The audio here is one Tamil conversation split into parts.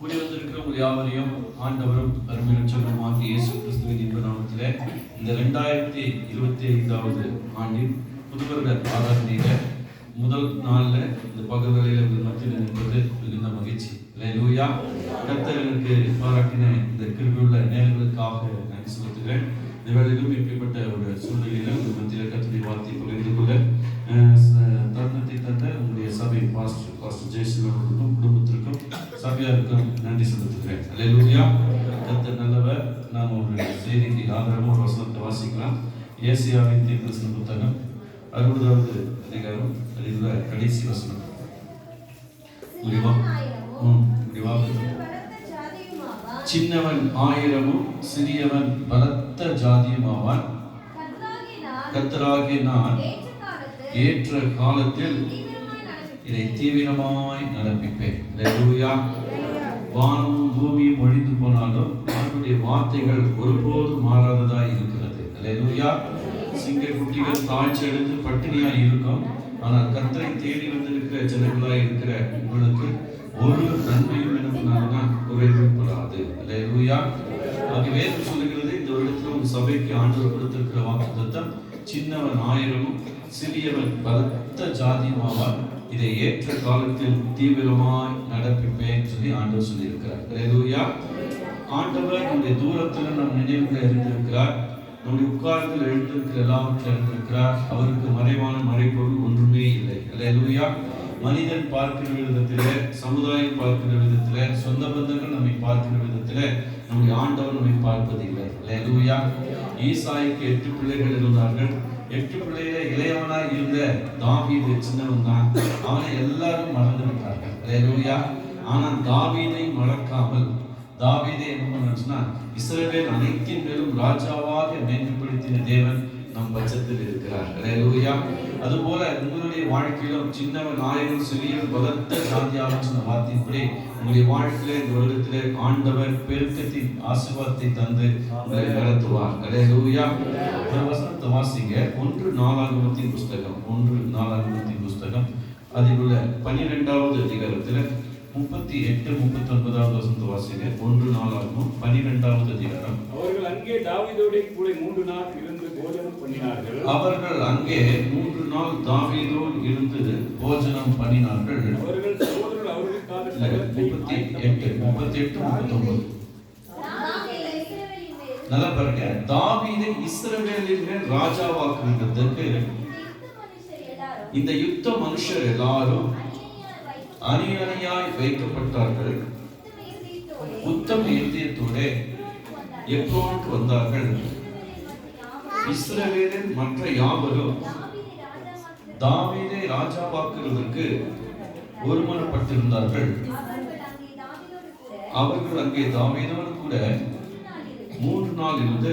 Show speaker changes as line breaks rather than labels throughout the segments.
கூடி வந்திருக்கிற ஒரு யாவரையும் ஆண்டவரும் அருமையுமாக இயேசு கிறிஸ்துவின் இன்ப நாமத்தில் இந்த ரெண்டாயிரத்தி இருபத்தி ஐந்தாவது ஆண்டின் புதுவருட ஆராதனையில முதல் நாளில் இந்த பகல் உங்கள் மத்தியில் நிற்பது மிகுந்த மகிழ்ச்சி. லூயா கர்த்தர் எனக்கு பாராட்டின இந்த கிருபியுள்ள நேரங்களுக்காக நன்றி செலுத்துகிறேன். வேளையிலும் இப்படிப்பட்ட ஒரு சூழ்நிலையில உங்கள் மத்தியில் கர்த்தருடைய வார்த்தை பகிர்ந்து கொள்ள தருணத்தை தந்த உங்களுடைய சபை பாஸ்டர் பாஸ்டர் ஜெயசிவன் அவர்களுக்கும் குடும்பத்திற்கும் சபையாருக்கும் நன்றி செலுத்துகிறேன். அல்லேலூயா. கர்த்தர் நல்லவர். நாம் ஒரு செய்திக்கு ஆதாரமாக வசனத்தை வாசிக்கலாம். ஏசியாவின் தீர்க்கதரிசன புத்தகம் அறுபதாவது அதிகாரம் அதில் கடைசி வசனம். முடிவா? ம் முடிவா? சின்னவன் ஆயிரமும் சிறியவன் பலத்த ஜாதியுமாவான். கத்தராகிய நான் ஏற்ற காலத்தில் இதை தீவிரமாய் நடப்பிப்பேன். வானமும் பூமியும் ஒழிந்து போனாலும் அவனுடைய வார்த்தைகள் ஒருபோதும் மாறாததாய் இருக்கிறது. அலையூயா சிங்க குட்டிகள் தாழ்ச்சி எடுத்து பட்டினியாய் இருக்கும். ஆனால் கத்தரை தேடி வந்திருக்கிற ஜனங்களாய் இருக்கிற உங்களுக்கு ஒரு நன்மையும் என்ன பண்ணாங்கன்னா குறைவுபடாது அல்லேலூயா. ஆகிய வேதம் சொல்லுகிறது இந்த வருடத்தில் உங்க சபைக்கு ஆண்டவர் கொடுத்திருக்கிற வாக்குத்தத்தம் சின்னவன் ஆயிரமும் சிறியவன் பலத்த ஜாதியுமாவார் இதை ஏற்ற காலத்தில் தீவிரமாய் நடப்பிப்பேன் சொல்லி ஆண்டவர் சொல்லியிருக்கிறார். அல்லேலூயா. ஆண்டவர் நம்முடைய தூரத்தில் நம் நினைவுகளை அறிந்திருக்கிறார். நம்முடைய உட்காரத்தில் எழுந்திருக்கிற எல்லாவற்றையும் அறிந்திருக்கிறார். அவருக்கு மறைவான மறைப்பொருள் ஒன்றுமே இல்லை. அல்லேலூயா. மனிதன் பார்க்கிற விதத்தில் சமுதாயம் பார்க்கிற விதத்தில் சொந்த பந்தங்கள் நம்மை பார்க்கிற விதத்தில் நம்முடைய ஆண்டவர் நம்மை பார்ப்பதில்லை. அல்லேலூயா ஈசாய்க்கு எட்டு பிள்ளைகள் இருந்தார்கள். எட்டு பிள்ளையில இளையவனா இருந்த தாவீது சின்னவன் தான். அவனை எல்லாரும் மறந்து விட்டார்கள். அல்லேலூயா ஆனால் தாவீதை மறக்காமல் தாவீதை என்ன பண்ணுச்சுன்னா இஸ்ரவேல் அனைத்தின் மேலும் ராஜாவாக மேம்படுத்தின தேவன் நம் பட்சத்தில் இருக்கிறார் அதுபோல உங்களுடைய வாழ்க்கையிலும் சின்னவன் ஆயிரம் சிறியவன் பலத்த சாந்தியாக சொன்ன வார்த்தையின்படி உங்களுடைய வாழ்க்கையில இந்த வருடத்திலே ஆண்டவர் பெருக்கத்தின் ஆசீர்வாதத்தை தந்து உங்களை நடத்துவார் அல்லேலூயா ஒரு வசனத்தை வாசிங்க. ஒன்று நாலாகமத்தின் புஸ்தகம். ஒன்று நாலாகமத்தின் புஸ்தகம். அதில் உள்ள பனிரெண்டாவது அதிகாரத்தில் முப்பத்தி எட்டு முப்பத்தி ஒன்பதாவது வசனத்தை வாசிங்க. ஒன்று நாலாகமும் பனிரெண்டாவது அதிகாரம்.
அவர்கள் அங்கே தாவீதோடே கூட மூன்று நாள்
அவர்கள் அங்கே மூன்று நாள் தாவீதோடு இருந்து போஜனம் பண்ணினார்கள். முப்பத்தி எட்டு முப்பத்தி எட்டு முப்பத்தி ஒன்பது நல்லா பாருங்க. தாவீதை இஸ்ரவேலின் ராஜாவாக்குவதற்கு இந்த யுத்த மனுஷர் எல்லாரும் அணி அணியாய் வைக்கப்பட்டார்கள். உத்தம இதயத்தோட எப்போது வந்தார்கள்? இஸ்ரவேலின் மற்ற யாவரும் தாவீதை ராஜாவாக்குவதற்கு ஒருமனப்பட்டிருந்தார்கள். அவர்கள் அங்கே தாவீதோடு கூட மூன்று நாள் இருந்து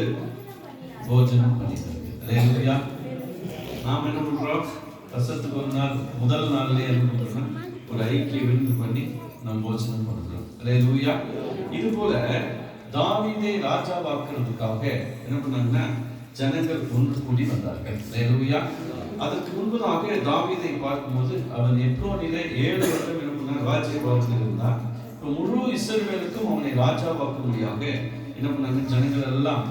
போஜனம் பண்ணினார்கள். நாம் என்ன பண்றோம்? வருஷத்துக்கு ஒரு நாள் முதல் நாள்லயே என்ன பண்றோம் ஒரு ஐக்கிய விருந்து பண்ணி நாம் போஜனம் பண்றோம். அல்லேலூயா. இது போல தாவீதை ராஜாவாக்குறதுக்காக என்ன பண்ணாங்கன்னா ஜனங்கள் ஒன்று கூடி வந்தார்கள். அல்லேலூயா அதற்கு முன்பதாக தாவிதை பார்க்கும்போது அவன் எப்ரோனிலே ஏழு வருடம் என்ன ராஜ்ய பாவத்தில் இருந்தான். இப்போ முழு இஸ்ரவேலுக்கும் அவனை ராஜா பார்க்க ராஜாவாக்கும்படியாக என்ன பண்ணாங்க? ஜனங்கள் எல்லாம்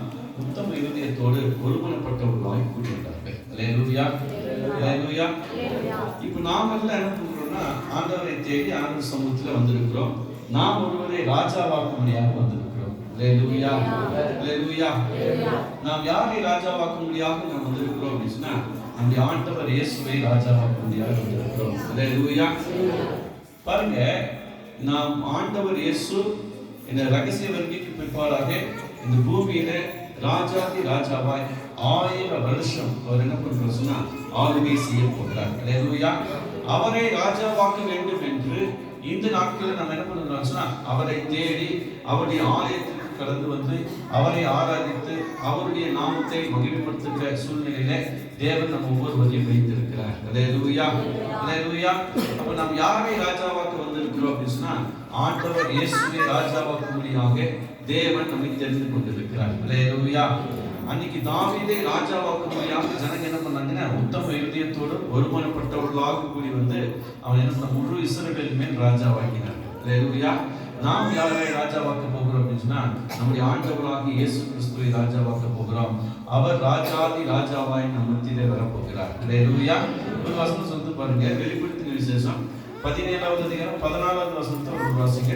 உத்தம இருதயத்தோடு ஒருமனப்பட்டவர்களாய் கூட்டி வந்தார்கள் அல்லேலூயா இப்போ நாம் எல்லாம் என்ன பண்றோம்னா ஆண்டவரை தேடி ஆனந்த சமூகத்துல வந்திருக்கிறோம். நாம் ஒருவரை ராஜாவாக்கும்படியாக வந்திருக்கிறோம். நாம் யாரை ராஜாவாக்கும்படியாக நாம் வந்திருக்கிறோம் அப்படின்னு சொன்னா நம்முடைய ஆண்டவர் இயேசுவை ராஜாவாக்கும்படியாக வந்திருக்கிறோம். பாருங்க நாம் ஆண்டவர் இயேசு இந்த ரகசிய வருகைக்கு பிற்பாடாக இந்த பூமியில ராஜாதி ராஜாவாய் ஆயிரம் வருஷம் அவர் என்ன பண்றார் சொன்னா ஆளுகை செய்ய போகிறார். அவரை ராஜாவாக்க வேண்டும் என்று இந்த நாட்களில் நம்ம என்ன பண்ணுறோம் சொன்னா அவரை தேடி அவருடைய ஆலயத்திற்கு கடந்து வந்து அவரை ஆராதித்து அவருடைய நாமத்தை மகிழ்படுத்துகிற சூழ்நிலையில தேவன் நம்ம ஒவ்வொருவரையும் வைத்திருக்கிறார் அதே லூயா அதே லூயா அப்ப நாம் யாரை ராஜாவாக்க வந்திருக்கிறோம் அப்படின்னு சொன்னா ஆண்டவர் இயேசுவை ராஜாவாக்க ராஜாவாக்கும்படியாக தேவன் நம்மை தெரிந்து கொண்டிருக்கிறார். அதே லூயா அன்னைக்கு தாவீதை ராஜாவாக்கும்படியாக ஜனங்க என்ன பண்ணாங்கன்னா உத்தம இருதயத்தோடு ஒருமனப்பட்டவர்களாக கூடி வந்து அவன் என்ன பண்ண முழு இஸ்ரவேல் மேல் ராஜாவாக்கினார் அல்லேலூயா நாம் யாரை ராஜாவாக்க போகிறோம் அப்படின்னு சொன்னா நம்முடைய ஆண்டவராகிய இயேசு கிறிஸ்துவை ராஜாவாக்க போகிறோம். அவர் ராஜாதி ராஜாவாய் நம் மத்தியிலே வரப்போகிறார். அல்லேலூயா ஒரு வசனம் சொல்லிட்டு பாருங்க. வெளிப்படுத்தின விசேஷம். பதினேழாவது அதிகாரம் பதினாலாவது வசனத்தை ஒரு வாசிங்க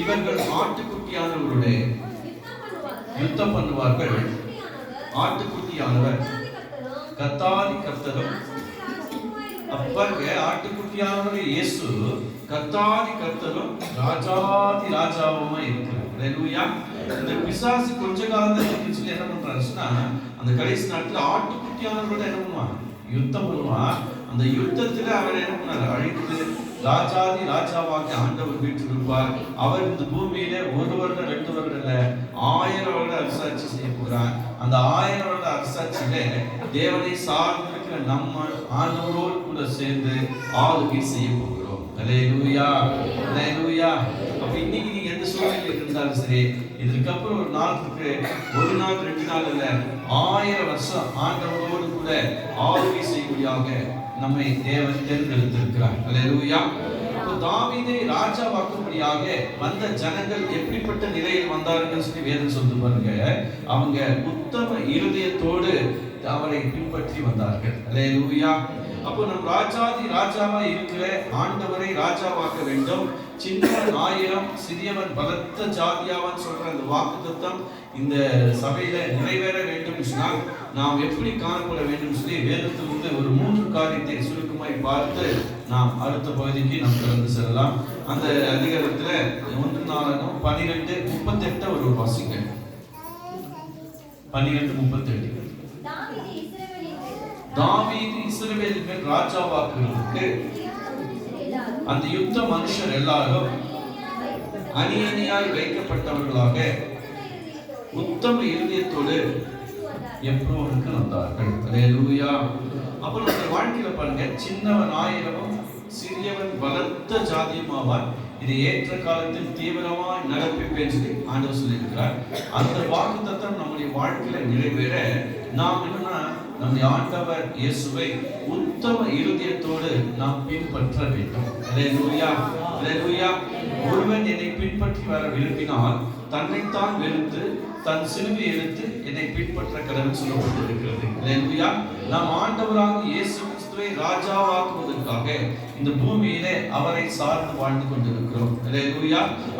இவர்கள்
ஆட்டுக்குட்டியானவருடைய
யுத்தம் பண்ணுவார்கள். ஆட்டுக்குட்டியானவர்.
கத்தாதி
கர்த்தரும்
கர்த்தரும்
ராஜாதி
ஆண்டவராகிய இயேசு கத்தாதி கர்த்தரும் ராஜாதி ராஜாவுமா இருக்கிறார். அல்லேலூயா இந்த பிசாசு கொஞ்ச காலத்துல இருக்குன்னு சொல்லி என்ன பண்றாருன்னா அந்த கடைசி நாட்டுல ஆட்டுக்குட்டியானவரோட என்ன பண்ணுவான் யுத்தம் பண்ணுவான் அந்த யுத்தத்துல அவர் என்ன பண்ணார் அழைத்து ராஜாதி ராஜாவாக்கி ஆண்டவர் இருப்பார். அவர் இந்த பூமியில ஒரு வருடம் ரெண்டு ஆயிரம் வருட அரசாட்சி செய்ய போகிறார் அந்த ஆயிரம் வருட அரசாட்சியில தேவனை சார்ந்திருக்கிற நம்ம ஆண்டவரோடு கூட சேர்ந்து ஆளுகை செய்ய போகிறோம். அல்லேலூயா அல்லேலூயா. அப்ப இன்னைக்கு நீங்க எந்த சூழ்நிலையில் இருந்தாலும் சரி இதுக்கப்புறம் ஒரு நாளுக்கு ஒரு நாள் ரெண்டு நாள் இல்ல ஆயிரம் வருஷம் ஆண்டவரோடு கூட ஆளுகை செய்யக்கூடியாக நம்மை தேவன் தேர்ந்தெடுத்திருக்கிறார். அலையலூயா தாவீதை ராஜாவாக்கும்படியாக வந்த ஜனங்கள் எப்படிப்பட்ட நிலையில் வந்தார்கள் சொல்லி வேதம் சொல்லுது பாருங்க. அவங்க உத்தம இருதயத்தோடு அவரை பின்பற்றி வந்தார்கள். அல்லேலூயா. அப்போ நம் ராஜாதி ராஜாவா இருக்கிற ஆண்டவரை ராஜாவாக்க வேண்டும். சின்னவன் ஆயிரம் சிறியவன் பலத்த ஜாதியாவன் சொல்ற அந்த வாக்குத்தத்தம் இந்த சபையில நிறைவேற வேண்டும் சொன்னால் நாம் எப்படி காணப்பட வேண்டும் சொல்லி வேதத்திலிருந்து ஒரு மூன்று காரியத்தை சுருக்கமாய் பார்த்து நாம் அடுத்த பகுதிக்கு நாம் கடந்து செல்லலாம். அந்த அதிகாரத்தில் ஒன்று நாலகம் பனிரெண்டு முப்பத்தெட்டு ஒரு வாசிங்க. பனிரெண்டு முப்பத்தெட்டு.
தாவீது இஸ்ரவேலின் மேல்
தாவீது அந்த யுத்த மனுஷர் எல்லாரும் அணி அணியாய் வைக்கப்பட்டவர்களாக உத்தம இருதயத்தோடு எப்போ வந்தார்கள். அல்லேலூயா அப்புறம் நம்ம வாழ்க்கையில பாருங்க சின்னவன் ஆயிரமும் சிறியவன் பலத்த ஜாதியுமாவான் இது ஏற்ற காலத்தில் தீவிரமாய் நடப்பிப்பேன் சொல்லி ஆண்டவர் சொல்லியிருக்கிறார். அந்த வாக்கு தத்தம் நம்முடைய வாழ்க்கையில நிறைவேற நாம் என்னன்னா நம்முடைய ஆண்டவர் இயேசுவை உத்தம இருதயத்தோடு நாம் பின்பற்ற வேண்டும். அல்லேலூயா அல்லேலூயா ஒருவன் என்னை பின்பற்றி வர விரும்பினால் தன்னைத்தான் வெறுத்து தன் சிலுவை எடுத்து என்னை பின்பற்ற கடவுள் சொல்லப்பட்டிருக்கிறது. நாம் ஆண்டவராக இயேசு கிறிஸ்துவை ராஜாவாக்குவதற்காக இந்த பூமியிலே அவரை சார்ந்து வாழ்ந்து கொண்டிருக்கிறோம்.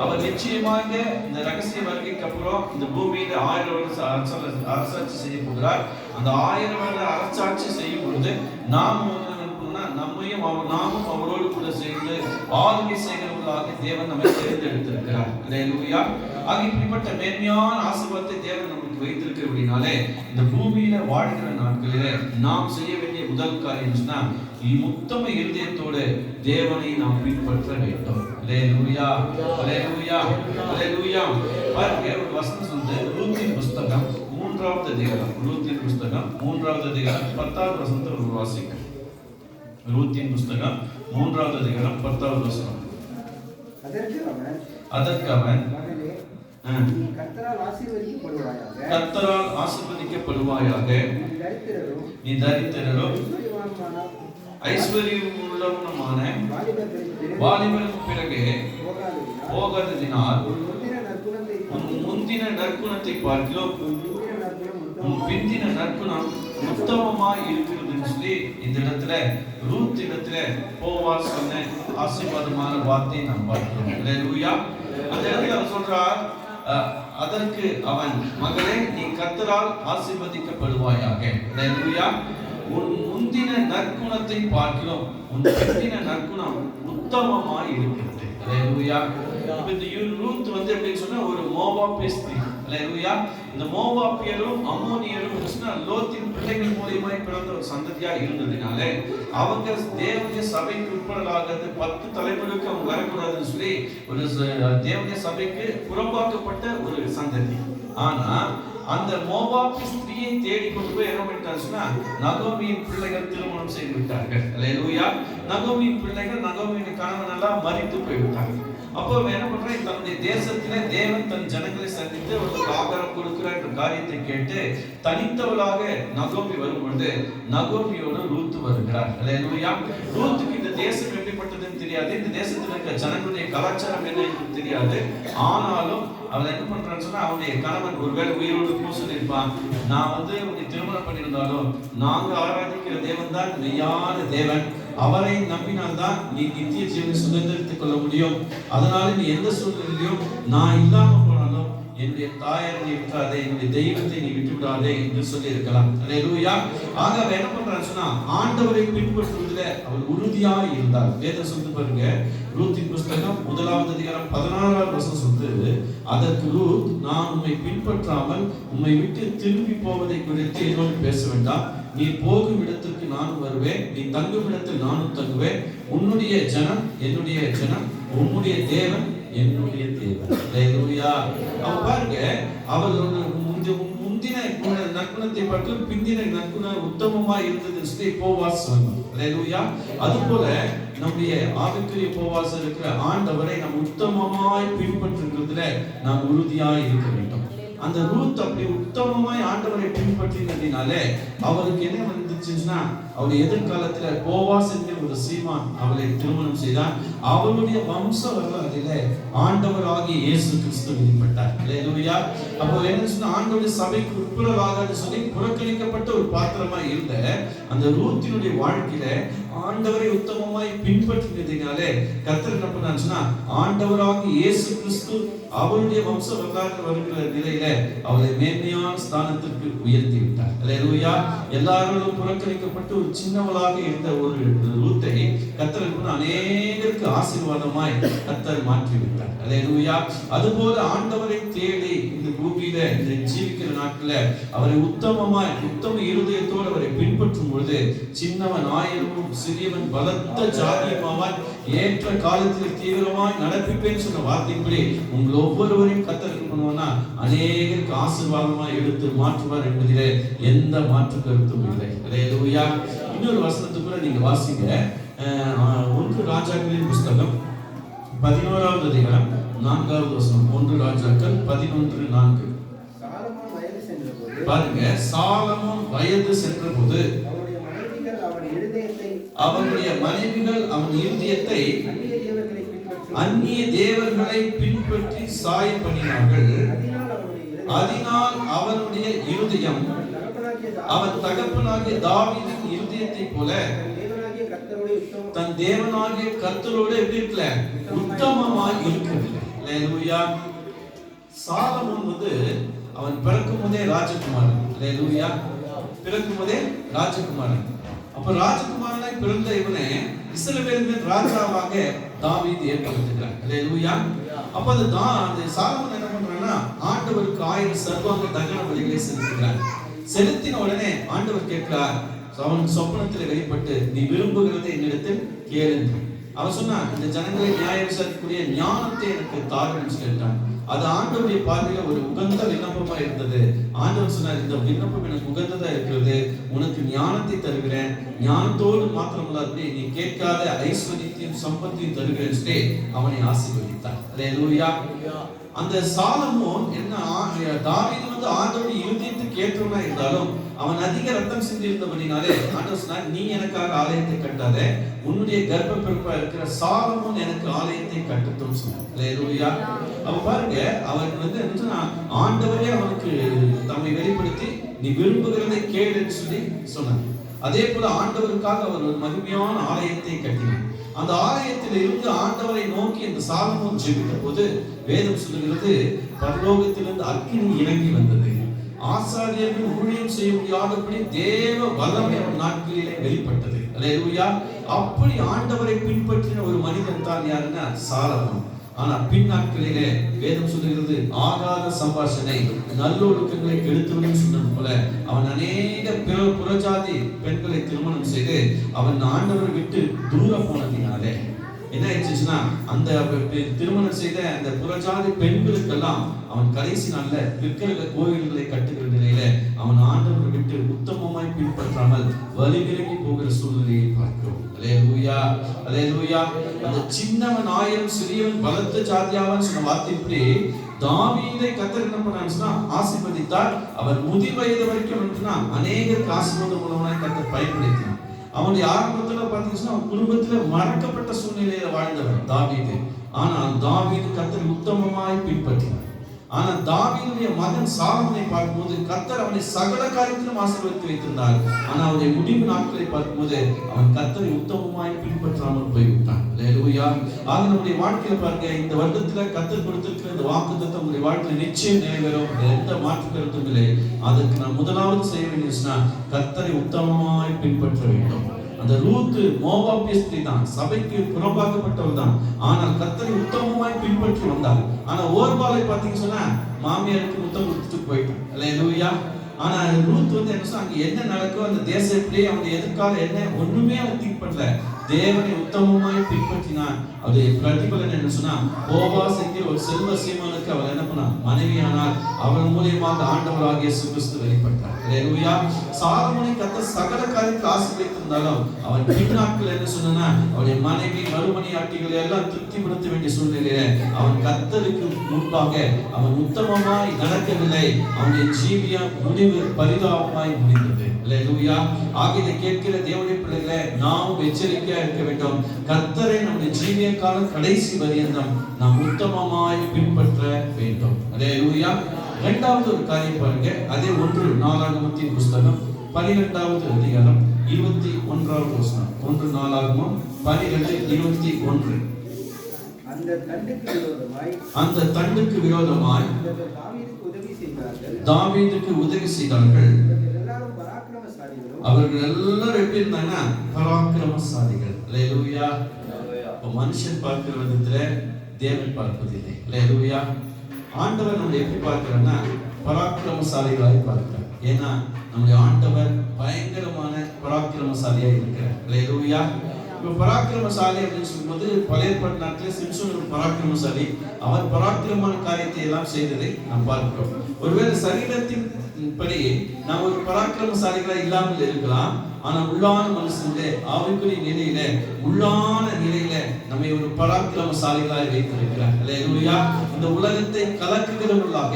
அவர் நிச்சயமாக இந்த ரகசிய வருகைக்கு அப்புறம் இந்த பூமியில ஆயிரம் வருஷம் அரசாட்சி செய்ய போகிறார். அந்த ஆயிரம் வருட அரசாட்சி செய்யும் பொழுது நாம் நம்மையும் அவர் நாமும் அவரோடு கூட சேர்ந்து ஆளுமை செய்கிறவர்களாக தேவன் நம்மை தேர்ந்தெடுத்திருக்கிறார். அல்லேலூயா ஆக இப்படிப்பட்ட மேன்மையான ஆசீர்வாதத்தை தேவன் நமக்கு வைத்திருக்கிறபடினாலே இந்த பூமியில வாழ்கிற நாட்களிலே நாம் செய்ய வேண்டிய முதல் காரியம் சொன்னா உத்தம இருதயத்தோடு தேவனை நாம் பின்பற்ற வேண்டும். அல்லேலூயா அல்லேலூயா அல்லேலூயா பாருங்க ஒரு வசனம் சொல்லுது. ரூத்தின் புஸ்தகம் மூன்றாவது அதிகாரம். ரூத்தின் புஸ்தகம் மூன்றாவது அதிகாரம் பத்தாவது வசனத்தை ஒரு வாசிக்க ரூத்தின் புஸ்தகம் மூன்றாவது அதிகாரம் பத்தாவது வசனம்.
அதற்கு அவன் கர்த்தரால் ஆசீர்வதிக்கப்படுவாயாக. நீ தரித்திரரும்.
ஐஸ்வர்யம் உள்ளவனுமான வாலிபருக்கு பிறகு
போகாததினால் உன் முந்தின நற்குணத்தை
பார்க்கிலும்
உன் பிந்தின நற்குணம் உத்தமமாய்
இருக்கிறதுன்னு சொல்லி இந்த இடத்துல ரூத் இடத்துல போவா சொன்ன ஆசீர்வாதமான வார்த்தையை நாம் பார்க்கிறோம். அந்த இடத்துல அவர் சொல்றார் அதற்கு அவன் மகளே நீ கர்த்தரால் ஆசீர்வதிக்கப்படுவாயாக. உன் முந்தின நற்குணத்தை பார்க்கிறோம். உன் பிந்தின நற்குணம் உத்தமமாய் இருக்கிறது. ரூத் வந்து எப்படின்னு சொன்னா ஒரு மோவாபிய ஸ்திரீ அலையூயா இந்த மோவாப்பியரும் அம்மோனியரும் கிருஷ்ணா லோத்தின் பிள்ளைகள் மூலியமாய் பிறந்த ஒரு சந்ததியா இருந்ததுனால அவங்க தேவனுடைய சபைக்கு உட்படலாகிறது. பத்து தலைமுறைக்கு அவங்க வரக்கூடாதுன்னு சொல்லி ஒரு ச- தேவனுடைய சபைக்கு புறம்பாக்கப்பட்ட ஒரு சந்ததி. ஆனா அந்த மோவாப்பி ஸ்திரியை தேடி கொண்டு போய் என்ன பண்ணிட்டாருன்னா நகோமியின் பிள்ளைகள் திருமணம் செய்து விட்டார்கள். அல்லேலூயா நகோமியின் பிள்ளைகள் நகோமியின் கணவன் எல்லாம் மறித்து போய்விட்டார்கள். அப்போ என்ன பண்றேன்? தன்னுடைய தேசத்திலே தேவன் தன் ஜனங்களை சந்தித்து ஒரு ஆகாரம் கொடுக்கிற என்ற காரியத்தை கேட்டு தனித்தவளாக நகோமி வரும் பொழுது நகோமியோடு ரூத்து வருகிறார். ரூத்துக்கு இந்த தேசம் தெரியாது. இந்த தேசத்துல இருக்க ஜனங்களுடைய கலாச்சாரம் என்ன என்று தெரியாது. ஆனாலும் அவன் என்ன பண்றான்னு சொன்னா அவனுடைய கணவன் ஒருவேளை உயிரோடு கூட சொல்லியிருப்பான். நான் வந்து உன்னை திருமணம் பண்ணியிருந்தாலும் நாங்க ஆராதிக்கிற தேவன் தான் மெய்யான தேவன். அவரை நம்பினால்தான் நீ நித்திய ஜீவனை சுதந்திரத்துக் கொள்ள முடியும். அதனால நீ எந்த சூழ்நிலையிலும் நான் இல்லாம என்னுடைய தாயாரை நீ விட்டாதே என்னுடைய தெய்வத்தை நீ விட்டு விடாதே என்று சொல்லி இருக்கலாம் அல்லேலூயா ஆக அவன் என்ன பண்றான்னு சொன்னா ஆண்டவரை பின்பற்றுவதில் அவர் உறுதியாக இருந்தார். வேதம் சொல்லி பாருங்க ரூத்தி புஸ்தகம் முதலாவது அதிகாரம் பதினாறாவது வருஷம் சொல்லுது அதற்கு ரூத் நான் உம்மை பின்பற்றாமல் உம்மை விட்டு திரும்பி போவதை குறித்து என்னோடு பேச வேண்டாம். நீ போகும் இடத்திற்கு நானும் வருவேன் நீ தங்கும் இடத்தில் நானும் தங்குவேன். உன்னுடைய ஜனம் என்னுடைய ஜனம் உன்னுடைய தேவன் என்னுடைய தேவன். அல்லேலூயா அவ பாருங்க அவளோட முந்தி- முந்தின நற்குணத்தை பார்த்து பிந்தின நற்குண உத்தமமா இருந்தது சொல்லி போவாஸ் சொன்னார் அல்லேலூயா நம்முடைய ஆவிக்குரிய போவாசம் இருக்கிற ஆண்டவரை நாம் உத்தமமாய் பின்பற்றுகிறதுல நாம் உறுதியாய் இருக்க வேண்டும். அந்த ரூத் அப்படி உத்தமமாய் ஆண்டவரை பின்பற்றினதினாலே அவருக்கு என்ன வந்துச்சுன்னா அவருடைய எதிர்காலத்துல கோவாஸ் என்கிற ஒரு சீமான் அவளை திருமணம் செய்தார். அவளுடைய வம்ச வரலாற்றில ஆண்டவராகிய இயேசு கிறிஸ்து வெளிப்பட்டார். இல்லையா அப்போ என்ன சொன்னா ஆண்டவருடைய சபைக்கு உட்புறவாக சொல்லி புறக்கணிக்கப்பட்ட ஒரு பாத்திரமா இருந்த அந்த ரூத்தினுடைய வாழ்க்கையில ஆண்டவரை உத்தமமாய் பின்பற்றினதினாலே கர்த்தர் என்ன பண்ணான்னு சொன்னா இயேசு கிறிஸ்து அவருடைய வம்ச வரலாறு வருகிற நிலையில அவரை மேன்மையான ஸ்தானத்திற்கு உயர்த்தி விட்டார். அல்லேலூயா. எல்லாரும் புறக்கணிக்கப்பட்டு ஒரு சின்னவளாக இருந்த ஒரு ரூத்தை கத்தர் அநேகருக்கு ஆசீர்வாதமாய் கர்த்தர் மாற்றி விட்டார். அது அதுபோல ஆண்டவரை தேடி இந்த பூமியில இந்த ஜீவிக்கிற நாட்கள அவரை உத்தமமாய் உத்தம இருதயத்தோடு அவரை பின்பற்றும் பொழுது சின்னவன் ஆயிரமும் சிறியவன் பலத்த ஜாதியமாவான் ஏற்ற காலத்தில் தீவிரமாய் நடப்பிப்பேன்னு சொன்ன வார்த்தைப்படி உங்கள் ஒவ்வொருவரையும் கத்தருக்கு பண்ணுவானா அநேகருக்கு ஆசீர்வாதமாய் எடுத்து மாற்றுவார் என்பதிலே எந்த மாற்று கருத்தும் இல்லை. அல்லேலூயா இன்னொரு வசனத்தை கூட நீங்க வாசிங்க. ஒன்று ராஜாக்களின் புஸ்தகம் பதினோராவது அதிகாரம் நான்காவது வசனம். ஒன்று ராஜாக்கள் பதினொன்று நான்கு. பாருங்க சாலமோன் வயது
அவன் இருதயத்தை
அவனுடைய மனைவிகள் அவன் இருதயத்தை
அந்நிய தேவர்களை பின்பற்றி
சாய பண்ணினார்கள்.
அதனால் அவனுடைய இருதயம் அவன் தகப்பனாகிய தாவிதின்
இருதயத்தை போல
தன் தேவனாகிய கர்த்தருடைய
எப்படி இருக்கல? உத்தமமாய் இருக்கவில்லை. அல்லேலூயா. வந்து அவன் பிறக்கும் போதே ராஜகுமாரன். பிறக்கும் போதே ராஜகுமாரன். அப்ப ராஜகுமாரனாய் பிறந்த இவனை இஸ்ரவேலின் ராஜாவாக தாவீது ஏற்படுத்துகிறார் அல்லேலூயா அப்ப அது தான் அந்த சாலமோன் என்ன பண்றான்னா ஆண்டவருக்கு ஆயிரம் சர்வாங்க தகன பலிகளை செலுத்துகிறார். செலுத்தின உடனே ஆண்டவர் கேட்கிறார் அவன் சொப்பனத்தில் வெளிப்பட்டு நீ விரும்புகிறதை என்னிடத்தில் கேளு அவன் சொன்னான் இந்த ஜனங்களை நியாயம் விசாரிக்கக்கூடிய ஞானத்தை எனக்கு தாருன்னு கேட்டான். அது ஆண்டவருடைய பார்வையில ஒரு உகந்த விண்ணப்பமா இருந்தது. ஆண்டவர் சொன்னார் இந்த விண்ணப்பம் எனக்கு உகந்ததா இருக்கிறது. உனக்கு ஞானத்தை தருகிறேன். ஞானத்தோடு மாத்திரமல்லாது நீ கேட்காத ஐஸ்வர்யத்தையும் சம்பத்தையும் தருகிறேன் சொல்லி அவனை ஆசீர்வதித்தார். அல்லேலூயா அந்த சாலமோன் என்ன தாவீது வந்து ஆண்டவருடைய இருதயத்துக்கு ஏற்றவனா இருந்தாலும் அவன் அதிக ரத்தம் சிந்திருந்தபடினாலே ஆண்டவர் சொன்னார் நீ எனக்காக ஆலயத்தை கட்டாத உன்னுடைய கர்ப்ப பிறப்பா இருக்கிற சாலமோன் எனக்கு ஆலயத்தை கட்டட்டும் சொன்னார். அல்லேலூயா அவன் பாருங்க அவருக்கு வந்து என்ன ஆண்டவரே அவனுக்கு தம்மை வெளிப்படுத்தி நீ விரும்புகிறதை கேளுன்னு சொல்லி சொன்னார். அதே போல ஆண்டவருக்காக அவர் ஒரு மகிமையான ஆலயத்தை கட்டினார். அந்த ஆலயத்தில் இருந்து ஆண்டவரை நோக்கி அந்த சாலமோன் ஜெபித்த போது வேதம் சொல்லுகிறது பரலோகத்திலிருந்து அக்கினி இறங்கி வந்தது. ஆசாரியர்கள் ஊழியம் செய்ய முடியாதபடி தேவ வல்லமை அவன் நாட்களிலே வெளிப்பட்டது. அல்லேலூயா. அப்படி ஆண்டவரை பின்பற்றின ஒரு மனிதன் தான் யாருன்னா சாலமோன். ஆனா பின் நாட்களிலே வேதம் சொல்லுகிறது ஆகாத சம்பாஷனை நல்லொழுக்கங்களை கெடுத்தவன் சொன்னது போல அவன் அநேக பிற புறஜாதி பெண்களை திருமணம் செய்து அவன் ஆண்டவரை விட்டு தூர போனதினாலே என்ன ஆயிடுச்சுன்னா அந்த திருமணம் செய்த அந்த புறஜாதி பெண்களுக்கெல்லாம் அவன் கடைசி நாள்ல விற்கிற கோயில்களை கட்டுகிற நிலையில அவன் ஆண்டவரை விட்டு உத்தமமாய் பின்பற்றாமல் வலி விலகி போகிற சூழ்நிலையை பார்க்கிறோம். அல்லேலூயா அல்லேலூயா. அந்த சின்னவன் ஆயிரம் சிறியவன் பலத்த ஜாதியாவன் சொன்ன வார்த்தைப்படி தாவீதை கத்தர் என்ன பண்ணாச்சுன்னா ஆசிர்வதித்தார். அவர் முதிர் வயது வரைக்கும் என்னன்னா அநேகருக்கு ஆசீர்வாதம் உள்ளவனாய் கத்தர் பயன்படுத்தினார். அவனுடைய ஆரம்பத்துல பார்த்தீங்கன்னா அவன் குடும்பத்துல மறக்கப்பட்ட சூழ்நிலையில வாழ்ந்தவன் தாவீது. ஆனால் தாவீது கத்தர் உத்தமமாய் பின்பற்றினார். ஆனா தாவீதுடைய மகன் சாலமனை பார்க்கும்போது கத்தர் அவனை சகல காரியத்திலும் ஆசீர்வதித்து வைத்திருந்தார். ஆனா அவருடைய முடிவு நாட்களை பார்க்கும்போது அவன் கத்தரை உத்தமமாய் பின்பற்றாமல் போய்விட்டான். அல்லேலூயா ஆக நம்முடைய வாழ்க்கையில பாருங்க இந்த வருடத்துல கத்தர் கொடுத்திருக்கிற இந்த வாக்குத்தத்தம் உங்களுடைய வாழ்க்கையில நிச்சயம் நிறைவேறும். எந்த மாற்று கருத்தும் இல்லை. அதற்கு நான் முதலாவது செய்ய வேண்டியதுன்னா கத்தரை உத்தமமாய் பின்பற்ற வேண்டும். அந்த ரூத்து மோவாபிய ஸ்திரீ தான். சபைக்கு புறம்பாக்கப்பட்டவள் தான் ஆனால் கத்தரை உத்தமமாய் பின்பற்றி வந்தாள் ஆனா ஓர்பாலை பார்த்தீங்க சொன்னா மாமியாருக்கு முத்தம் கொடுத்துட்டு போயிட்டான். அல்ல ஆனா ரூத் வந்து என்ன அங்க என்ன நடக்கும் அந்த தேசம் எப்படி அவங்க எதிர்காலம் என்ன ஒண்ணுமே அவன் திங்க் பண்ணல. தேவனை உத்தமமாய் பின்பற்றினான். அவருடைய பிரதிபலன் என்ன சொன்னா போவாசைக்கு ஒரு செல்வ சீமானுக்கு அவள் என்ன பண்ணா மனைவியானால் அவள் மூலியமாக ஆண்டவராகிய இயேசு வெளிப்பட்டார். அல்லேலூயா சாலமோனை கத்த சகல காரியத்தில் ஆசீர்வதித்திருந்தாலும் அவன் பின்னாட்கள் என்ன சொன்னா அவருடைய மனைவி மறுமணியாட்டிகளை எல்லாம் திருப்திப்படுத்த வேண்டிய சூழ்நிலையில அவன் கத்தருக்கு முன்பாக அவன் உத்தமமாய் நடக்கவில்லை. அவனுடைய ஜீவியம் முடிவு பரிதாபமாய் முடிந்தது. ஆகியதை கேட்கிற தேவனுடைய பிள்ளைகளை நாம் எச்சரிக்கையா இருக்க வேண்டும். கர்த்தரை நம்முடைய ஜீவிய காலம் கடைசி பரியந்தம் நாம் உத்தமமாய் பின்பற்ற வேண்டும். அல்லேலூயா இரண்டாவது ஒரு காரியம் பாருங்க. அதே ஒன்று நாலாகமத்தின் புஸ்தகம் பனிரெண்டாவது அதிகாரம் இருபத்தி ஒன்றாவது வசனம். ஒன்று நாலாகமம் பனிரெண்டு இருபத்தி ஒன்று.
அந்த தண்டுக்கு விரோதமாய்
அந்த தண்டுக்கு விரோதமாய்
தாவீதுக்கு உதவி செய்தார்கள்.
அவர்கள் எல்லாரும் எப்படி இருந்தாங்கன்னா பராக்கிரமசாலிகள். அல்லேலூயா. அப்ப மனுஷன் பார்க்கிற விதத்துல தேவன் பார்ப்பதில்லை. அல்லேலூயா. ஆண்டவர் நம்ம எப்படி பார்க்கிறோம்னா பராக்கிரமசாலிகளாய் பார்க்கிறார். ஏன்னா நம்முடைய ஆண்டவர் பயங்கரமான பராக்கிரமசாலியா இருக்கிறார். அல்லேலூயா. இப்ப பராக்கிரமசாலி அப்படின்னு சொல்லும்போது பழைய நாட்டில் சிம்சன் ஒரு பராக்கிரமசாலி. அவர் பராக்கிரமான காரியத்தை எல்லாம் செய்ததை நாம் பார்க்கிறோம். ஒருவேளை சரீரத்தின் படி நாம் ஒரு பராக்கிரமசாலிகளா இல்லாமல் இருக்கலாம். ஆனா உள்ளான மனுஷனுடைய ஆவிக்குரிய நிலையில உள்ளான நிலையில நம்மை ஒரு பராக்கிரமசாலிகளாய் வைத்திருக்கிறார். இந்த உலகத்தை கலக்குகிறவர்களாக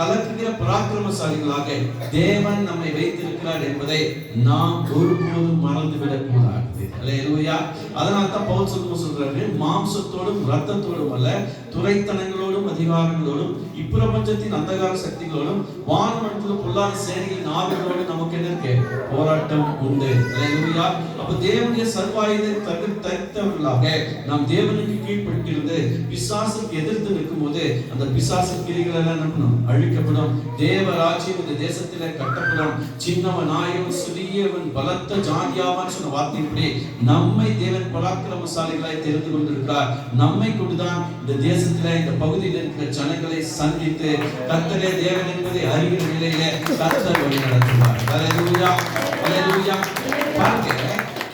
கலக்குகிற பராக்கிரமசாலிகளாக தேவன் நம்மை வைத்திருக்கிறார் என்பதை நாம் ஒருபோதும் மறந்துவிடக் கூடாது. அல்லையா அதனால தான் பவுல் சொல்றாரு மாம்சத்தோடும் ரத்தத்தோடும் அல்ல துரைத்தனங்களோடும் அதிகாரங்களோடும் இப்பிரபஞ்சத்தின் அந்தகார சக்திகளோடும் வானமண்டல பொல்லாத சேனைகளின் ஆவிகளோடு நமக்கு என்ன இருக்கு போராட்டம் உண்டு. அப்ப தேவனுடைய சர்வாயுதை தகு தரித்தவர்களாக நாம் தேவனுக்கு கீழ்பட்டிருந்து பிசாசுக்கு எதிர்த்து நிற்கும்போது அந்த பிசாசு கிரிகள் எல்லாம் நம்பணும் அழிக்கப்படும். தேவராஜ்யம் இந்த தேசத்தில கட்டப்படும். சின்னவன் ஆயவன் சிறியவன் பலத்த ஜாதியாவான் சொன்ன வார்த்தைப்படி நம்மை தேவன் பராக்கிரமசாலிகளாய் தெரிந்து கொண்டிருக்கிறார். நம்மை கொண்டுதான் இந்த தேசத்துல இந்த பகுதியில் இருக்கிற ஜனங்களை சந்தித்து கத்தரே தேவன் என்பதை அறிகிற நிலையில கத்தர் வழி நடத்துவார் பார்க்க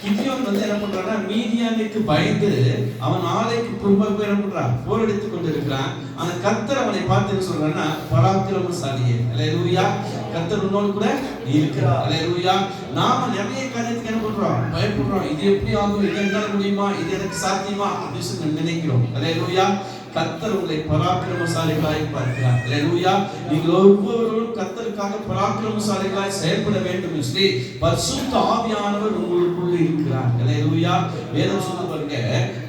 கிதியோன் வந்து என்ன பண்றான்னா மீதியானுக்கு பயந்து அவன் ஆலைக்கு ரொம்ப போய் என்ன பண்றான்? போரடித்துக் கொண்டிருக்கிறான். ஆனா கத்தர் அவனை பார்த்து என்ன சொல்றான்னா பராக்கிரமசாலியே. அல்லேலூயா. கத்தர் உன்னோடு கூட இருக்கிறார். அல்லேலூயா. நாம நிறைய காரியத்துக்கு என்ன பண்றோம்? பயப்படுறோம். இது எப்படி ஆகும்? இது என்னால முடியுமா? இது எனக்கு சாத்தியமா? அப்படின்னு சொல்லி நினைக்கிறோம். அல்லேலூயா. கத்தர் உங்களை பராக்கிரமசாலிகளாய் பார்க்கிறார். அல்லேலூயா நீங்கள் ஒவ்வொருவரும் கத்தருக்காக பராக்கிரமசாலிகளாய் செயல்பட வேண்டும் என்று பரிசுத்த ஆவியானவர் உங்களுக்குள்ள இருக்கிறார். அல்லேலூயா வேதம் சொல்ல பாருங்க.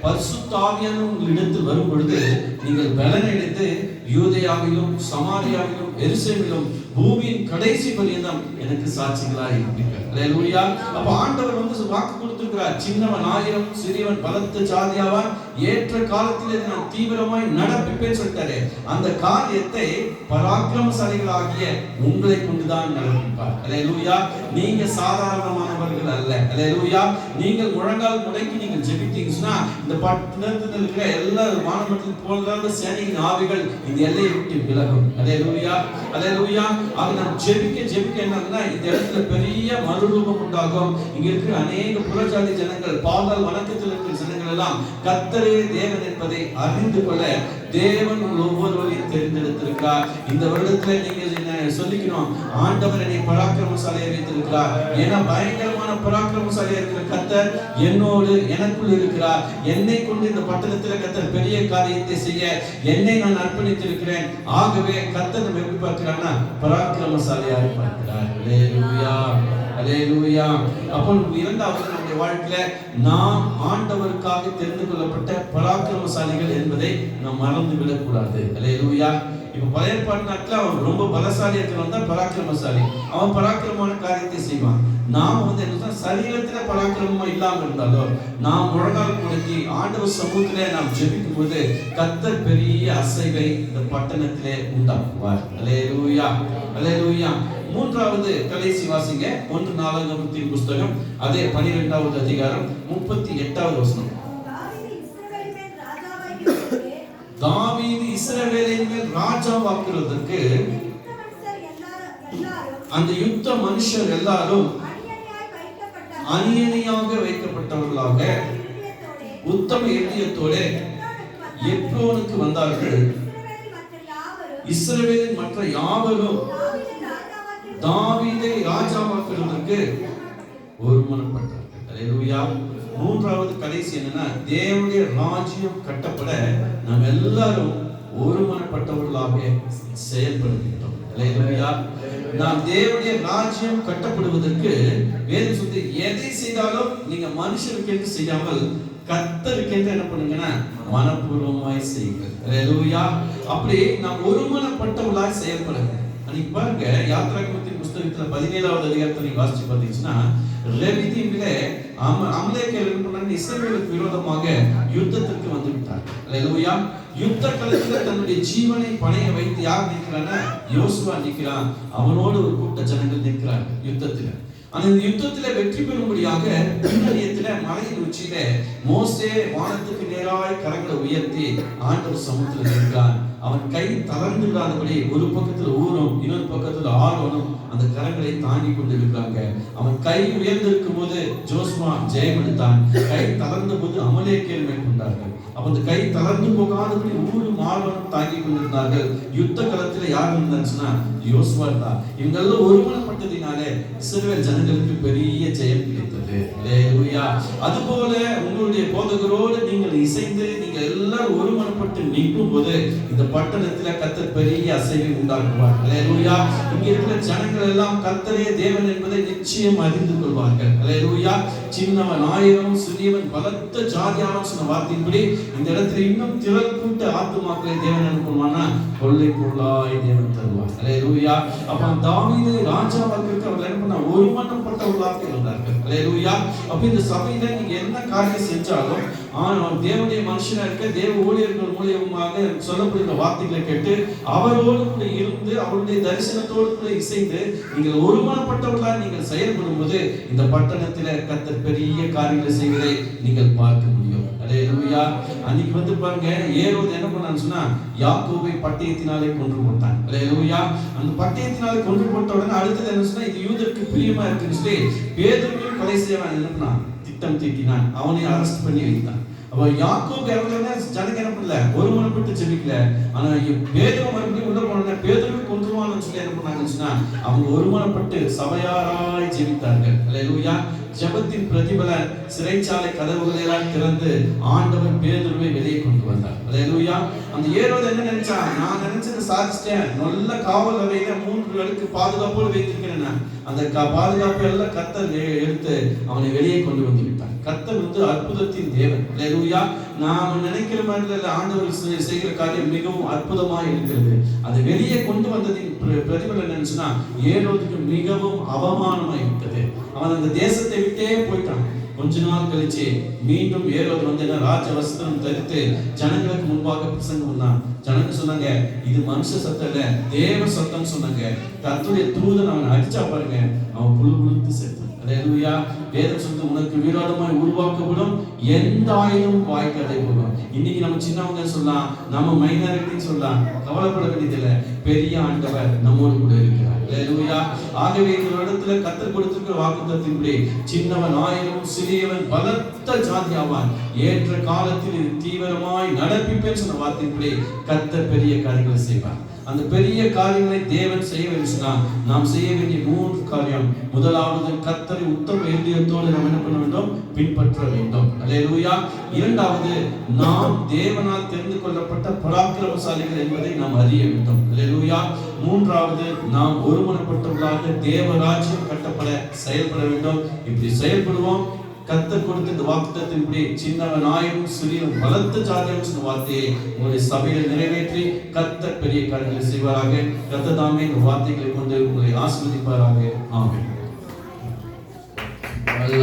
பரிசுத்த ஆவியானவர் உங்களிடத்தில் வரும் பொழுது நீங்கள் பலன் எடுத்து யூதேயாவிலும் சமாரியாவிலும் எருசலேமிலும் பூமியின் கடைசி பரியந்தம் எனக்கு சாட்சிகளாய் இருப்பீர்கள். அல்லேலூயா அப்ப ஆண்டவர் வந்து வாக்கு கொடுத்திருக்கிறார். சின்னவன் ஆயிரம் சிறியவன் பலத்த ஜாதியாவான். ஏற்ற காலத்தில் நான் தீவிரமாய் நடப்பிப்பேன்னு சொல்லிட்டாரு. அந்த காரியத்தை பராக்கிரமசாலிகளாகிய உங்களை கொண்டுதான் நடப்பிப்பார். லூயா நீங்க சாதாரணமானவர்கள் அல்ல. அல்லேலூயா நீங்கள் முழங்கால் முடக்கி நீங்கள் ஜெபித்தீங்கன்னா இந்த பட்டணத்தில் இருக்கிற எல்லா மாணவர்கள் போலதான் சேனையின் ஆவிகள் இந்த எல்லையை விட்டு விலகும். அலே லூயா அலே லூயா அது நாம் ஜெபிக்க ஜெபிக்க என்னன்னா இந்த இடத்துல பெரிய மறுரூபம் உண்டாகும். இங்க இருக்கிற அநேக புறஜாதி ஜனங்கள் பாதால் வணக்கத்தில் இருக்கிற எல்லாம் கத்தரே தேவன் என்பதை அறிந்து கொள்ள தேவன் உங்கள் ஒவ்வொருவரையும் தெரிந்தெடுத்திருக்கிறார். இந்த வருடத்துல நீங்க என்ன சொல்லிக்கணும்? ஆண்டவர் என்னை பராக்கிரமசாலியை வைத்திருக்கிறார். ஏன்னா பயங்கரமான பராக்கிரமசாலியா இருக்கிற கத்தர் என்னோடு எனக்குள் இருக்கிறார். என்னை கொண்டு இந்த பட்டணத்துல கத்தர் பெரிய காரியத்தை செய்ய என்னை நான் அர்ப்பணித்திருக்கிறேன். ஆகவே கத்தர் நம்ம எப்படி பார்க்கிறான்னா பராக்கிரமசாலியாக பார்க்கிறார். அல்லேலூயா அல்லேலூயா அப்போ இரண்டாவது நம்முடைய வாழ்க்கையில நாம் ஆண்டவருக்காக தெரிந்து கொள்ளப்பட்ட பராக்கிரமசாலிகள் என்பதை நாம் மறந்து விடக்கூடாது அல்லேலூயா இப்ப பழைய ஏற்பாட்டு அவன் ரொம்ப பலசாலியத்துல இருக்கிறவன் தான் பராக்கிரமசாலி. அவன் பராக்கிரமான காரியத்தை செய்வான். நாம் வந்து என்ன சரீரத்துல பராக்கிரமமா இல்லாம இருந்தாலோ நாம் முழங்கால் முடக்கி ஆண்டவர் சமூகத்திலே நாம் ஜெபிக்கும் போது கத்தர் பெரிய அசைவை இந்த பட்டணத்திலே உண்டாக்குவார். அல்லேலூயா அல்லேலூயா மூன்றாவது கடைசி வாசிங்க. ஒன்று நாலாங்கத்தின் புஸ்தகம். அதே பனிரெண்டாவது அதிகாரம் முப்பத்தி எட்டாவது வசனம். தாவீது இஸ்ரவேலின் மேல் ராஜாவாக்குறதற்கு அந்த யுத்த மனுஷர் எல்லாரும் அணியணியாக வைக்கப்பட்டவர்களாக உத்தம இதயத்தோட எப்ரோனுக்கு வந்தார்கள். இஸ்ரவேலின் மற்ற யாவரும் தாவிதை ராஜாவாக்குறதற்கு ஒருமனப்பட்டார்கள். அல்லேலூயா மூன்றாவது கடைசி என்னன்னா தேவனுடைய ராஜ்யம் கட்டப்பட நாம் எல்லாரும் ஒருமனப்பட்டவர்களாக செயல்படுகின்றோம். அல்லேலூயா நாம் தேவனுடைய ராஜ்யம் கட்டப்படுவதற்கு வேறு சொல்லி எதை செய்தாலும் நீங்க மனுஷருக்கு என்று செய்யாமல் கர்த்தருக்கு என்று என்ன பண்ணுங்கன்னா மனப்பூர்வமாய் செய்யுங்கள். அப்படி நாம் ஒருமனப்பட்டவர்களாய் செயல்படுங்க அன்னைக்கு பாருங்க யாத்ராகமத்தின் புஸ்தகத்துல பதினேழாவது அதிகாரத்தை நீங்க வாசிச்சு பார்த்தீங்கன்னா ரெவிதீமிலே அம அமலேக்கர் என்ன விரோதமாக யுத்தத்திற்கு வந்து விட்டார் அல்லேலூயா. யுத்த களத்துல தன்னுடைய ஜீவனை பணைய வைத்து யார் நிற்கிறான்னா யோசுவா நிற்கிறான். அவனோடு ஒரு கூட்ட ஜனங்கள் நிற்கிறார் யுத்தத்துல. அந்த யுத்தத்துல வெற்றி பெறும்படியாக பின்னணியத்துல மலையின் உச்சியில மோசே வானத்துக்கு நேராய் கரங்களை உயர்த்தி ஆண்டவர் சமுத்திரம் நிற்கிறான் அவன் கை தளர்ந்து விடாதபடி ஒரு பக்கத்துல ஊரும் இன்னொரு பக்கத்துல ஆர்வனும் அந்த கரங்களை தாங்கி கொண்டு இருக்கிறாங்க அவன் கை உயர்ந்திருக்கும் போது ஜோஸ்மா ஜெயம் எடுத்தான் கை தளர்ந்த போது அமலேக்கியர் மேற்கொண்டார்கள். அப்ப அந்த கை தளர்ந்து போகாதபடி ஊரும் ஆர்வனும் தாங்கி கொண்டிருந்தார்கள். யுத்த களத்துல யார் இருந்தாச்சுன்னா யோசுவா தான். இவங்கெல்லாம் ஒருமனப்பட்டதினாலே சிறுவ ஜனங்களுக்கு பெரிய ஜெயம் கிடைத்தது. அது அதுபோல உங்களுடைய போதகரோடு நீங்கள் இசைந்து நீங்கள் எல்லாரும் ஒருமனப்பட்டு நிற்கும் போது இந்த பட்டணத்துல கத்தர் பெரிய அசைவை உண்டாக்குவார். அலையலூயா இங்க இருக்கிற ஜனங்கள் எல்லாம் கத்தரே தேவன் என்பதை நிச்சயம் அறிந்து கொள்வார்கள். அலையலூயா சின்னவன் ஆயிரம் சிறியவன் பலத்த ஜாதியானவன் சொன்ன வார்த்தையின்படி இந்த இடத்துல இன்னும் திரள் கூட்ட ஆத்துமாக்களை தேவன் என்ன கொள்ளை பொருளாய் தேவன் தருவார். அலையலூயா அப்ப தாவீது ராஜாவாக்கு அவர் என்ன பண்ணா ஒருமனப்பட்டவர்களாக இருந்தார்கள். அலையலூயா அப்ப இந்த சபையில நீங்க என்ன காரியம் செஞ்சாலும் ஆனால் தேவனுடைய மனுஷனா இருக்க தேவ ஊழியர்கள் மூலியமாக சொல்லப்படுகிற வார்த்தைகளை கேட்டு அவரோடு கூட இருந்து அவருடைய தரிசனத்தோடு கூட இசைந்து நீங்கள் ஒருமனப்பட்டவர்களா நீங்கள் செயல்படும் போது இந்த பட்டணத்துல கத்தர் பெரிய காரியங்களை செய்வதை நீங்கள் பார்க்க முடியும். அல்லேலூயா அன்னைக்கு வந்து பாருங்க ஏரோது என்ன பண்ணான்னு சொன்னா யாக்கோபை பட்டயத்தினாலே கொன்று போட்டான். அல்லேலூயா அந்த பட்டயத்தினாலே கொன்று போட்ட உடனே அடுத்தது என்ன சொன்னா இது யூதருக்கு பிரியமா இருக்குன்னு சொல்லி பேதுருவையும் கொலை செய்வான் என்ன பண்ணான்? திட்டம் தீட்டினான். அவனை அரெஸ்ட் பண்ணி வைத்தான். அப்ப யாக்கோப் இறந்தவனே ஜனங்க என்ன பண்ணல? ஒரு மனப்பட்டு ஜெபிக்கல. ஆனா பேதுரு மறுபடியும் உள்ள போனோடனே பேதுருவை கொன்றுவான்னு சொல்லி என்ன பண்ணாங்கன்னு சொன்னா அவங்க ஒருமனப்பட்டு சபையாராய் ஜெபித்தார்கள். அல்ல ஜபத்தின் பிரதிபலன் சிறைச்சாலை கதவுகளெல்லாம் திறந்து ஆண்டவர் பேதுருவை வெளியே கொண்டு வந்தார். அல்லேலூயா அந்த ஏரோது என்ன நினைச்சான் நான் நினைச்சதை சாதிச்சிட்டேன். நல்ல காவல் அறையில மூன்று பேருக்கு பாதுகாப்போடு வைத்திருக்கிறேன் அந்த க- பாதுகாப்பு எல்லாம் கத்தர் எடுத்து அவனை வெளியே கொண்டு வந்து விட்டார். கத்தர் வந்து அற்புதத்தின் தேவன். அல்லேலூயா நாம் நினைக்கிற மாதிரி ஆண்டவர் செய்கிற காரியம் மிகவும் அற்புதமாக இருக்கிறது. அதை வெளியே கொண்டு வந்ததின் பிரதிபலன் நினைச்சுன்னா ஏரோதுக்கு மிகவும் அவமானமாக விட்டது. அவன் அந்த தேசத்தை விட்டே போயிட்டான் கொஞ்ச நாள் கழிச்சு மீண்டும் ஏரோது வந்து என்ன? ராஜ வஸ்திரம் தரித்து ஜனங்களுக்கு முன்பாக பிரசங்கம் பண்ணான் ஜனங்க சொன்னாங்க இது மனுஷ சத்தம் இல்ல தேவ சத்தம் சொன்னாங்க. தத்துடைய தூதன் அவன் அடிச்சா பாருங்க அவன் புழு புழுத்து செத்து அல்லேலூயா வேதம் சொல்லுது உனக்கு விரோதமாய் உருவாக்கப்படும் எந்த ஆயுதமும் வாய்க்கதை போகும். இன்னைக்கு நம்ம சின்னவங்க சொல்லலாம் நம்ம மைனாரிட்டின்னு சொல்லலாம் கவலைப்பட வேண்டியதில்லை. பெரிய ஆண்டவர் நம்மோடு கூட இருக்கிறார். ஆகவே இந்த இடத்துல கத்தர் கொடுத்திருக்கிற வாக்குத்தத்தின்படி சின்னவன் ஆயிரம் சிறியவன் பலத்த ஜாதி ஆவான். ஏற்ற காலத்தில் இது தீவிரமாய் நடப்பிப்பேன் சொன்ன வார்த்தையின்படி கத்தர் பெரிய காரியங்களை செய்வார். அந்த பெரிய காரியங்களை தேவன் செய்ய வேண்டும் நாம் செய்ய வேண்டிய மூன்று காரியம். முதலாவது கத்தரை உத்தம இருதயத்தோடு நாம் என்ன பண்ண வேண்டும்? பின்பற்ற வேண்டும். அல்லேலூயா. இரண்டாவது நாம் தேவனால் தெரிந்து கொள்ளப்பட்ட பராக்கிரமசாலிகள் என்பதை நாம் அறிய வேண்டும். அல்லேலூயா. மூன்றாவது நாம் ஒருமனப்பட்டவர்களாக தேவராஜ்யம் கட்டப்பட செயல்பட வேண்டும். இப்படி செயல்படுவோம். கத்து கொடுத்து இந்த வாக்குத்தத்தின்படி சின்னவனாயும் சிறியவன் பலத்த ஜாதியும் சொன்ன வார்த்தையை உங்களுடைய சபையில நிறைவேற்றி கத்த பெரிய காரியங்களை செய்வாராக. கத்த தாமே இந்த வார்த்தைகளை கொண்டு உங்களை ஆஸ்வதிப்பாராக ஆமாம்